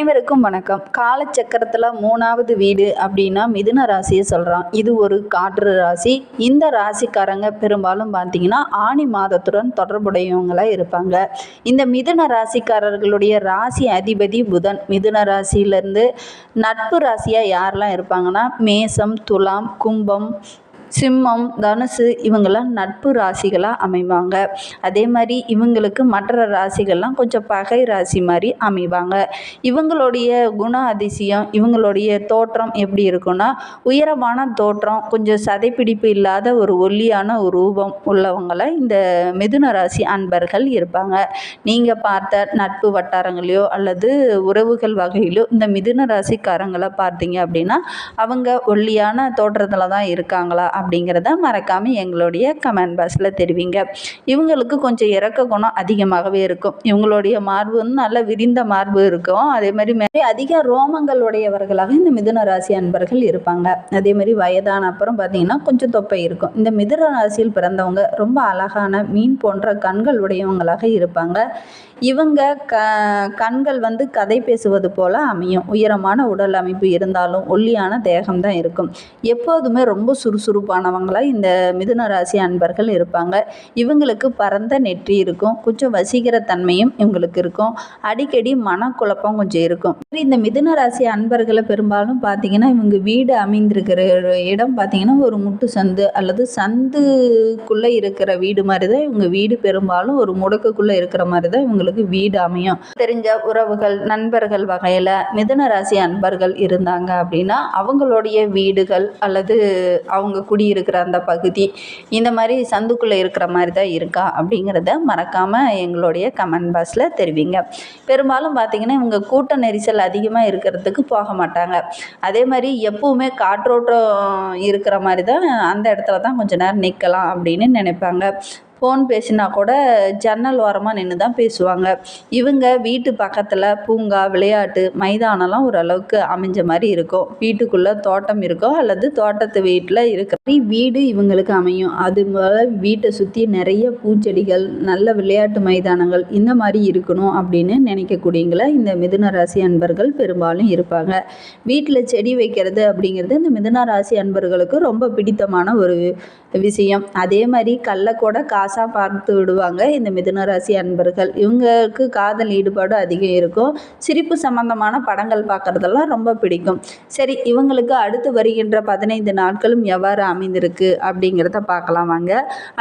அனைவருக்கும் வணக்கம். காலச்சக்கரத்தில் மூணாவது வீடு அப்படின்னா மிதுன ராசியை சொல்கிறான் இது ஒரு காற்று ராசி. இந்த ராசிக்காரங்க பெரும்பாலும் பார்த்தீங்கன்னா ஆணி மாதத்துடன் தொடர்புடையவங்களாக இருப்பாங்க. இந்த மிதுன ராசிக்காரர்களுடைய ராசி அதிபதி புதன். மிதுன ராசியிலேருந்து நட்பு ராசியாக யாரெல்லாம் இருப்பாங்கன்னா மேசம் துலாம் கும்பம் சிம்மம் தனுசு இவங்கெல்லாம் நட்பு ராசிகளாக அமைவாங்க. அதே மாதிரி இவங்களுக்கு மற்ற ராசிகள்லாம் கொஞ்சம் பகை ராசி மாதிரி அமைவாங்க. இவங்களுடைய குண அதிசயம் இவங்களுடைய தோற்றம் எப்படி இருக்குன்னா உயரமான தோற்றம் கொஞ்சம் சதைப்பிடிப்பு இல்லாத ஒரு ஒல்லியான ஒரு ரூபம் உள்ளவங்களை இந்த மிதுன ராசி அன்பர்கள் இருப்பாங்க. நீங்கள் பார்த்த நட்பு வட்டாரங்களையோ அல்லது உறவுகள் வகையிலோ இந்த மிதுன ராசிக்காரங்களை பார்த்தீங்க அப்படின்னா அவங்க ஒல்லியான தோற்றத்தில் தான் இருக்காங்களா அப்படிங்கிறத மறக்காமல் எங்களுடைய கமெண்ட் பாக்ஸில் தெரிவிங்க. இவங்களுக்கு கொஞ்சம் இறக்க குணம் அதிகமாகவே இருக்கும். இவங்களுடைய மார்பு வந்து நல்ல விரிந்த மார்பு இருக்கும். அதே மாதிரி மாதிரி அதிக ரோமங்கள் உடையவர்களாக இந்த மிதுன ராசி அன்பர்கள் இருப்பாங்க. அதே மாதிரி வயதான அப்புறம் பார்த்தீங்கன்னா கொஞ்சம் தொப்பை இருக்கும். இந்த மிதுன ராசியில் பிறந்தவங்க ரொம்ப அழகான மீன் போன்ற கண்கள் உடையவங்களாக இருப்பாங்க. இவங்க க கண்கள் வந்து கதை பேசுவது போல் அமையும். உயரமான உடல் அமைப்பு இருந்தாலும் ஒல்லியான தேகம் தான் இருக்கும். எப்போதுமே ரொம்ப சுறுசுறுப்பானவங்களாக இந்த மிதுன ராசி அன்பர்கள் இருப்பாங்க. இவங்களுக்கு பரந்த நெற்றி இருக்கும். கொஞ்சம் வசீகர தன்மையும் இவங்களுக்கு இருக்கும். அடிக்கடி மனக்குழப்பம் கொஞ்சம் இருக்கும். இந்த மிதுன ராசி அன்பர்களை பெரும்பாலும் பார்த்தீங்கன்னா இவங்க வீடு அமைந்திருக்கிற இடம் பார்த்தீங்கன்னா ஒரு முட்டு சந்து அல்லது சந்துக்குள்ளே இருக்கிற வீடு மாதிரி தான் இவங்க வீடு பெரும்பாலும் ஒரு முடக்குக்குள்ளே இருக்கிற மாதிரி தான் இவங்களுக்கு வீடு அமையும். தெரிஞ்ச உறவுகள் நண்பர்கள் வகையில் மிதன ராசி அன்பர்கள் இருந்தாங்க அப்படின்னா அவங்களுடைய வீடுகள் அல்லது அவங்க குடியிருக்கிற அந்த பகுதி இந்த மாதிரி சந்துக்குள்ளே இருக்கிற மாதிரி தான் இருக்கா அப்படிங்கிறத மறக்காமல் எங்களுடைய கமெண்ட் பாக்ஸில் தெரிவிங்க. பெரும்பாலும் பார்த்திங்கன்னா இவங்க கூட்ட நெரிசல் அதிகமாக இருக்கிறதுக்கு போக மாட்டாங்க. அதே மாதிரி எப்பவுமே காற்றோட்டம் இருக்கிற மாதிரி தான் அந்த இடத்துல தான் கொஞ்ச நேரம் நிற்கலாம் அப்படின்னு நினைப்பாங்க. ஃபோன் பேசினா கூட ஜன்னல் ஓரமாக நின்று தான் பேசுவாங்க. இவங்க வீட்டு பக்கத்தில் பூங்கா விளையாட்டு மைதானம்லாம் ஓரளவுக்கு அமைஞ்ச மாதிரி இருக்கும். வீட்டுக்குள்ளே தோட்டம் இருக்கும் அல்லது தோட்டத்து வீட்டில் இருக்கிற மாதிரி வீடு இவங்களுக்கு அமையும். அது போல் வீட்டை சுற்றி நிறைய பூச்செடிகள் நல்ல விளையாட்டு மைதானங்கள் இந்த மாதிரி இருக்கணும் அப்படின்னு நினைக்கக்கூடியங்கள இந்த மிதுன ராசி அன்பர்கள் பெரும்பாலும் இருப்பாங்க. வீட்டில் செடி வைக்கிறது அப்படிங்கிறது இந்த மிதுன ராசி அன்பர்களுக்கு ரொம்ப பிடித்தமான ஒரு விஷயம். அதே மாதிரி கல்லை கூட காசாக பார்த்து விடுவாங்க. இந்த மிதுன ராசி அன்பர்கள் இவங்களுக்கு காதல் ஈடுபாடு அதிகம் இருக்கும். சிரிப்பு சம்பந்தமான படங்கள் பார்க்குறதெல்லாம் ரொம்ப பிடிக்கும். சரி இவங்களுக்கு அடுத்து வருகின்ற பதினைந்து நாட்களும் எவ்வாறு அமைந்திருக்கு அப்படிங்கிறத பார்க்கலாம் வாங்க.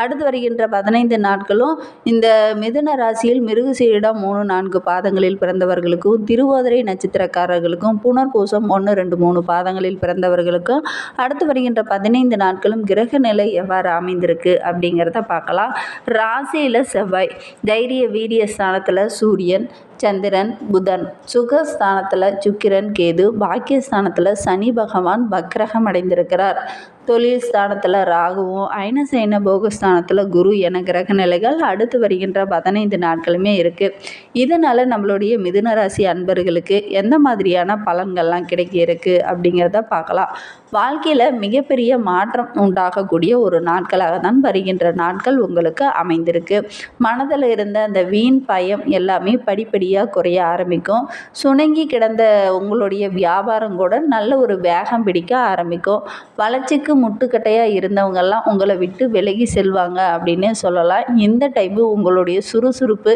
அடுத்து வருகின்ற பதினைந்து நாட்களும் இந்த மிதுன ராசியில் மிருகசீரிடம் மூணு நான்கு பாதங்களில் பிறந்தவர்களுக்கும் திருவோதரை நட்சத்திரக்காரர்களுக்கும் புனர்பூசம் ஒன்று ரெண்டு மூணு பாதங்களில் பிறந்தவர்களுக்கும் அடுத்து வருகின்ற பதினைந்து நாட்களும் கிரக நிலை எவ்வாறு அமைந்திருக்கு அப்படிங்கிறத பார்க்கலாம். ராசியில் செவ்வாய். தைரிய வீரிய ஸ்தானத்தில் சூரியன் சந்திரன் புதன். சுகஸ்தானத்தில் சுக்கிரன் கேது. பாக்கியஸ்தானத்தில் சனி பகவான் வக்ரகம் அடைந்திருக்கிறார். தொழில் ஸ்தானத்தில் ராகுவும் ஐனசைன போகஸ்தானத்தில் குரு என கிரக நிலைகள் அடுத்து வருகின்ற பதினைந்து நாட்களுமே இருக்குது இதனால் நம்மளுடைய மிதுன ராசி அன்பர்களுக்கு எந்த மாதிரியான பலன்கள்லாம் கிடைக்க இருக்குது அப்படிங்கிறத பார்க்கலாம். வாழ்க்கையில் மிகப்பெரிய மாற்றம் உண்டாகக்கூடிய ஒரு நாட்களாக தான் வருகின்ற நாட்கள் உங்களுக்கு அமைந்திருக்கு. மனதில் இருந்த அந்த வீண் பயம் எல்லாமே படிப்படியாக குறைய ஆரம்பிக்கும். சுணங்கி கிடந்த உங்களுடைய வியாபாரம் கூட நல்ல ஒரு வேகம் பிடிக்க ஆரம்பிக்கும். வளர்ச்சிக்கு முட்டுக்கட்டையாக இருந்தவங்கெல்லாம் உங்களை விட்டு விலகி செல்வாங்க அப்படின்னு சொல்லலாம். இந்த டைமு உங்களுடைய சுறுசுறுப்பு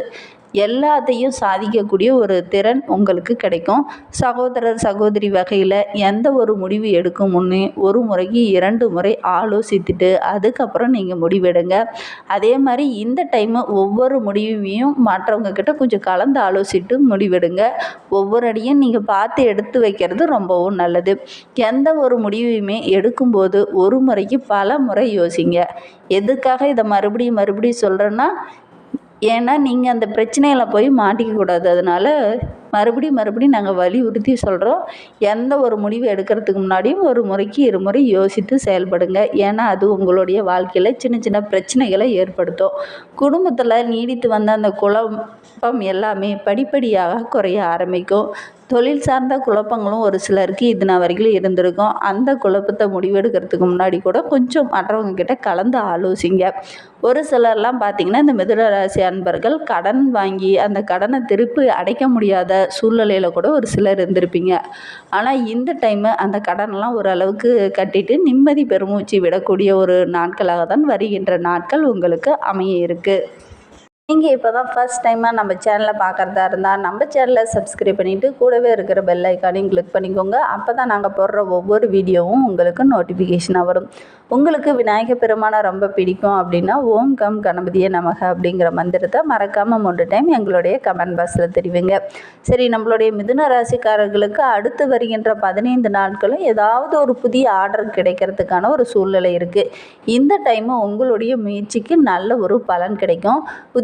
எல்லாத்தையும் சாதிக்கக்கூடிய ஒரு திறன் உங்களுக்கு கிடைக்கும். சகோதரர் சகோதரி வகையில் எந்த ஒரு முடிவு எடுக்கும் முன்னே ஒரு முறைக்கு இரண்டு முறை ஆலோசித்துட்டு அதுக்கப்புறம் நீங்கள் முடிவெடுங்க. அதே மாதிரி இந்த டைமு ஒவ்வொரு முடிவையும் மற்றவங்க கிட்ட கொஞ்சம் கலந்து ஆலோசித்து முடிவெடுங்க. ஒவ்வொரு அடியும் நீங்கள் பார்த்து எடுத்து வைக்கிறது ரொம்பவும் நல்லது. எந்த ஒரு முடிவையுமே எடுக்கும்போது ஒரு முறைக்கு பல முறை யோசிங்க. எதுக்காக இதை மறுபடியும் மறுபடியும் சொல்கிறேன்னா ஏன்னா நீங்கள் அந்த பிரச்சனையில் போய் மாட்டிக்கக்கூடாது அதனால் மறுபடியும் மறுபடியும் நாங்கள் வலியுறுத்தி சொல்கிறோம் எந்த ஒரு முடிவு எடுக்கிறதுக்கு முன்னாடியும் ஒரு முறைக்கு இருமுறை யோசித்து செயல்படுங்க. ஏன்னா அது உங்களுடைய வாழ்க்கையில் சின்ன சின்ன பிரச்சனைகளை ஏற்படுத்தும். குடும்பத்தில் நீடித்து வந்த அந்த குழப்பம் எல்லாமே படிப்படியாக குறைய ஆரம்பிக்கும். தொழில் சார்ந்த குழப்பங்களும் ஒரு சிலருக்கு இது நான் வரைக்கும் இருந்திருக்கும். அந்த குழப்பத்தை முடிவெடுக்கிறதுக்கு முன்னாடி கூட கொஞ்சம் மற்றவங்க கிட்ட கலந்து ஆலோசிங்க. ஒரு சிலர்லாம் பார்த்திங்கன்னா இந்த மிதுன ராசி அன்பர்கள் கடன் வாங்கி அந்த கடனை திருப்பி அடைக்க முடியாத சூழ்நிலையில் கூட ஒரு சிலர் இருந்திருப்பீங்க. ஆனால் இந்த டைமு அந்த கடனெல்லாம் ஓரளவுக்கு கட்டிட்டு நிம்மதி பெருமூச்சு விடக்கூடிய ஒரு நாட்களாக தான் வருகின்ற நாட்கள் உங்களுக்கு அமைய இருக்குது நீங்கள் இப்போ தான் ஃபர்ஸ்ட் டைமாக நம்ம சேனலை பார்க்குறதா இருந்தால் நம்ம சேனலை சப்ஸ்கிரைப் பண்ணிவிட்டு கூடவே இருக்கிற பெல் ஐக்கானையும் கிளிக் பண்ணிக்கோங்க. அப்போ தான் நாங்கள் போடுற ஒவ்வொரு வீடியோவும் உங்களுக்கு நோட்டிஃபிகேஷனாக வரும். உங்களுக்கு விநாயகர் பெருமானை ரொம்ப பிடிக்கும் அப்படின்னா ஓம் கம் கணபதியே நமக அப்படிங்கிற மந்திரத்தை மறக்காமல் மூன்று டைம் எங்களுடைய கமெண்ட் பாக்ஸில் தெரிவிங்க. சரி நம்மளுடைய மிதுன ராசிக்காரர்களுக்கு அடுத்து வருகின்ற பதினைந்து நாட்களும் ஏதாவது ஒரு புதிய ஆர்டர் கிடைக்கிறதுக்கான ஒரு சூழ்நிலை இருக்குது இந்த டைமு உங்களுடைய முயற்சிக்கு நல்ல ஒரு பலன் கிடைக்கும்.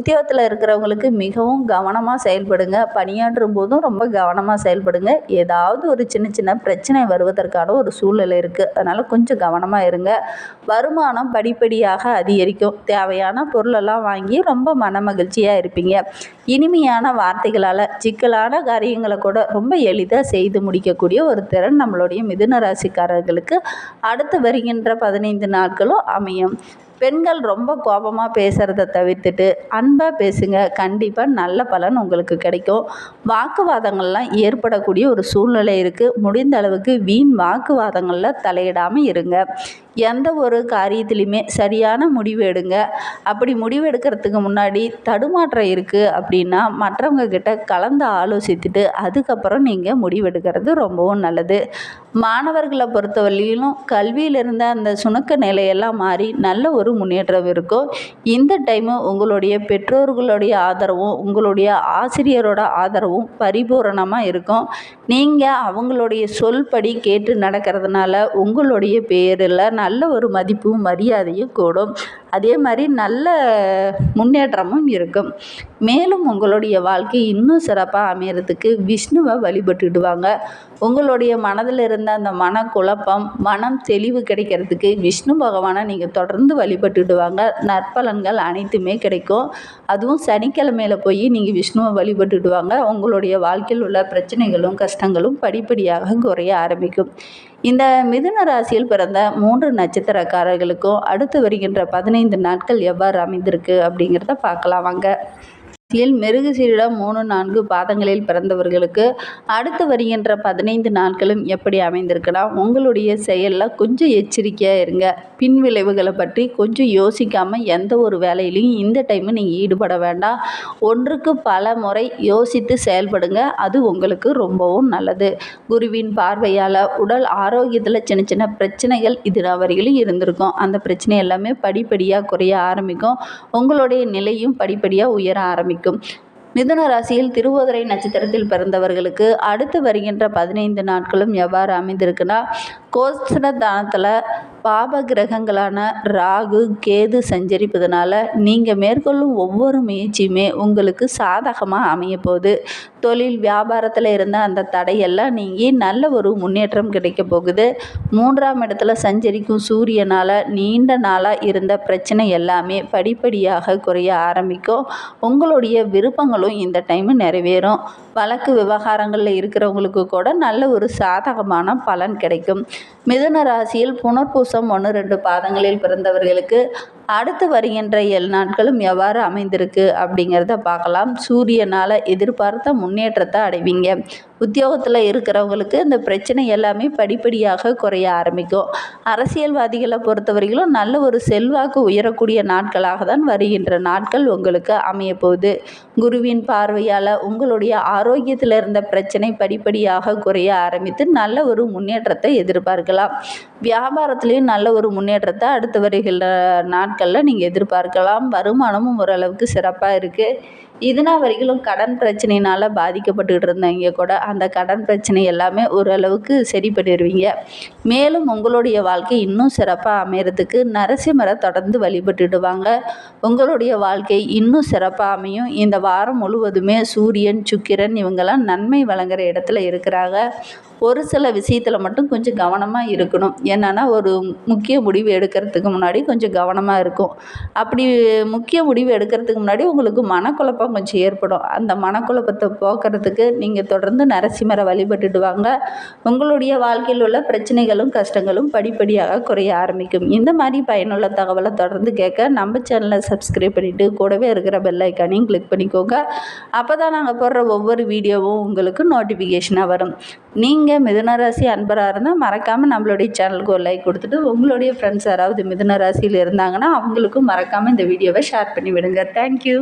உத்தியோகத்தில் இருக்கிறவங்களுக்கு மிகவும் கவனமாக செயல்படுங்க. பணியாற்றும் போதும் ரொம்ப கவனமாக செயல்படுங்க. ஏதாவது ஒரு சின்ன சின்ன பிரச்சனை வருவதற்கான ஒரு சூழ்நிலை இருக்குது அதனால் கொஞ்சம் கவனமாக இருங்க. வருமானம் படிப்படியாக அதிகரிக்கும். தேவையான பொருளெல்லாம் வாங்கி ரொம்ப மன மகிழ்ச்சியாக இருப்பீங்க. இனிமையான வார்த்தைகளால் சிக்கலான காரியங்களை கூட ரொம்ப எளிதாக செய்து முடிக்கக்கூடிய ஒரு திறன் நம்மளுடைய மிதுன ராசிக்காரர்களுக்கு அடுத்து வருகின்ற பதினைந்து நாட்களும் அமையும். பெண்கள் ரொம்ப கோபமாக பேசுகிறத தவிர்த்துட்டு அன்பாக பேசுங்க. கண்டிப்பாக நல்ல பலன் உங்களுக்கு கிடைக்கும். வாக்குவாதங்கள்லாம் ஏற்படக்கூடிய ஒரு சூழ்நிலை இருக்குது முடிந்த அளவுக்கு வீண் வாக்குவாதங்களில் தலையிடாமல் இருங்க. எந்த ஒரு காரியத்திலையுமே சரியான முடிவு எடுங்க. அப்படி முடிவு எடுக்கிறதுக்கு முன்னாடி தடுமாற்றம் இருக்குது அப்படின்னா மற்றவங்க கிட்ட கலந்து ஆலோசித்துட்டு அதுக்கப்புறம் நீங்கள் முடிவெடுக்கிறது ரொம்பவும் நல்லது. மாணவர்களை பொறுத்தவரையிலும் கல்வியில் இருந்த அந்த சுணக்க நிலையெல்லாம் மாறி நல்ல ஒரு முன்னேற்றம் இருக்கும். இந்த டைமு உங்களுடைய பெற்றோர்களுடைய ஆதரவும் உங்களுடைய ஆசிரியரோட ஆதரவும் பரிபூரணமாக இருக்கும். நீங்கள் அவங்களுடைய சொல்படி கேட்டு நடக்கிறதுனால உங்களுடைய பேரில் நல்ல ஒரு மதிப்பும் மரியாதையும் கூடும். அதே மாதிரி நல்ல முன்னேற்றமும் இருக்கும். மேலும் உங்களுடைய வாழ்க்கை இன்னும் சிறப்பாக அமையறதுக்கு விஷ்ணுவை வழிபட்டுடுவாங்க. உங்களுடைய மனதில் இருந்த அந்த மன குழப்பம் மனம் தெளிவு கிடைக்கிறதுக்கு விஷ்ணு பகவானை நீங்கள் தொடர்ந்து வழிபட்டுடுவாங்க. நற்பலன்கள் அனைத்துமே கிடைக்கும். அதுவும் சனிக்கிழமையில் போய் நீங்கள் விஷ்ணுவை வழிபட்டுடுவாங்க. உங்களுடைய வாழ்க்கையில் உள்ள பிரச்சனைகளும் கஷ்டங்களும் படிப்படியாக குறைய ஆரம்பிக்கும். இந்த மிதுன ராசியில் பிறந்த மூன்று நட்சத்திரக்காரர்களுக்கும் அடுத்து வருகின்ற பதினைந்து நாட்கள் எவ்வாறு அமைந்திருக்கு அப்படிங்கிறத பார்க்கலாம். வாங்க. ராசியில் மிருகசீரிடம் மூணு நான்கு பாதங்களில் பிறந்தவர்களுக்கு அடுத்து வருகின்ற பதினைந்து நாட்களும் எப்படி அமைந்திருக்குன்னா உங்களுடைய செயலில் கொஞ்சம் எச்சரிக்கையாக இருங்க. பின் விளைவுகளை பற்றி கொஞ்சம் யோசிக்காமல் எந்த ஒரு வேலையிலையும் இந்த டைமு நீங்கள் ஈடுபட வேண்டாம். ஒன்றுக்கு பல முறை யோசித்து செயல்படுங்க. அது உங்களுக்கு ரொம்பவும் நல்லது. குருவின் பார்வையால் உடல் ஆரோக்கியத்தில் சின்ன சின்ன பிரச்சனைகள் இது வரையிலும் இருந்திருக்கும். அந்த பிரச்சனை எல்லாமே படிப்படியாக குறைய ஆரம்பிக்கும். உங்களுடைய நிலையும் படிப்படியாக உயர ஆரம்பிக்கும். மிதுன ராசியில் திருவோதரை நட்சத்திரத்தில் பிறந்தவர்களுக்கு அடுத்து வருகின்ற பதினைந்து நாட்களும் எவ்வாறு அமைந்திருக்குன்னா கோஸ்தனதானத்தில் பாப கிரகங்களான ராகு கேது சஞ்சரிப்பதனால நீங்கள் மேற்கொள்ளும் ஒவ்வொரு முயற்சியுமே உங்களுக்கு சாதகமாக அமைய போகுது தொழில் வியாபாரத்தில் இருந்த அந்த தடையெல்லாம் நீங்கி நல்ல ஒரு முன்னேற்றம் கிடைக்க போகுது. மூன்றாம் இடத்துல சஞ்சரிக்கும் சூரியனால் நீண்ட நாளாக இருந்த பிரச்சனை எல்லாமே படிப்படியாக குறைய ஆரம்பிக்கும். உங்களுடைய விருப்பங்களும் இந்த டைமு நிறைவேறும். வழக்கு விவகாரங்களில் இருக்கிறவங்களுக்கு கூட நல்ல ஒரு சாதகமான பலன் கிடைக்கும். மிதுன ராசியில் புனர்பூசம் ஒன்று ரெண்டு பாதங்களில் பிறந்தவர்களுக்கு அடுத்து வருகின்ற ஏழு நாட்களும் எவ்வாறு அமைந்திருக்கு அப்படிங்கிறத பார்க்கலாம். சூரியனால் எதிர்பார்த்த முன்னேற்றத்தை அடைவீங்க. உத்தியோகத்தில் இருக்கிறவங்களுக்கு இந்த பிரச்சனை எல்லாமே படிப்படியாக குறைய ஆரம்பிக்கும். அரசியல்வாதிகளை பொறுத்தவரையிலும் நல்ல ஒரு செல்வாக்கு உயரக்கூடிய நாட்களாக தான் வருகின்ற நாட்கள் உங்களுக்கு அமையப்போகுது குருவின் பார்வையால் உங்களுடைய ஆரோக்கியத்தில் இருந்த பிரச்சனை படிப்படியாக குறைய ஆரம்பித்து நல்ல ஒரு முன்னேற்றத்தை எதிர்பார்க்கலாம். வியாபாரத்துலேயும் நல்ல ஒரு முன்னேற்றத்தை அடுத்து வருகின்ற நாட்களில் நீங்கள் எதிர்பார்க்கலாம். வருமானமும் ஓரளவுக்கு சிறப்பாக இருக்குது இதனால் வரைக்கும் கடன் பிரச்சனையினால் பாதிக்கப்பட்டுக்கிட்டு இருந்தவங்க கூட அந்த கடன் பிரச்சனை எல்லாமே ஓரளவுக்கு சரி பண்ணிடுவீங்க மேலும் உங்களுடைய வாழ்க்கை இன்னும் சிறப்பாக அமையறதுக்கு நரசிம்மரை தொடர்ந்து வழிபட்டுடுவாங்க. உங்களுடைய வாழ்க்கை இன்னும் சிறப்பாக அமையும். இந்த வாரம் முழுவதுமே சூரியன் சுக்கிரன் இவங்கெல்லாம் நன்மை வழங்குற இடத்துல இருக்கிறாங்க. ஒரு சில விஷயத்தில் மட்டும் கொஞ்சம் கவனமாக இருக்கணும். என்னென்னா ஒரு முக்கிய முடிவு எடுக்கிறதுக்கு முன்னாடி கொஞ்சம் கவனமாக இருக்கும். அப்படி முக்கிய முடிவு எடுக்கிறதுக்கு முன்னாடி உங்களுக்கு மனக்குழப்பம் கொஞ்சம் ஏற்படும். அந்த மனக்குழப்பத்தை போக்குறதுக்கு நீங்கள் தொடர்ந்து நரசிம்மரை வழிபட்டுட்டு வாங்க உங்களுடைய வாழ்க்கையில் உள்ள பிரச்சனைகளும் கஷ்டங்களும் படிப்படியாக குறைய ஆரம்பிக்கும். இந்த மாதிரி பயனுள்ள தகவலை தொடர்ந்து கேட்க நம்ம சேனலை சப்ஸ்கிரைப் பண்ணிவிட்டு கூடவே இருக்கிற பெல் ஐக்கானையும் கிளிக் பண்ணிக்கோங்க. அப்போ தான் நாங்கள் போடுற ஒவ்வொரு வீடியோவும் உங்களுக்கு நோட்டிஃபிகேஷனாக வரும். நீங்கள் மிதுனராசி அன்பராக இருந்தால் மறக்காமல் நம்மளுடைய சேனலுக்கு ஒரு லைக் கொடுத்துட்டு உங்களுடைய ஃப்ரெண்ட்ஸ் யாராவது மிதுன ராசியில் இருந்தாங்கன்னா அவங்களுக்கும் மறக்காமல் இந்த வீடியோவை ஷேர் பண்ணி விடுங்க தேங்க்யூ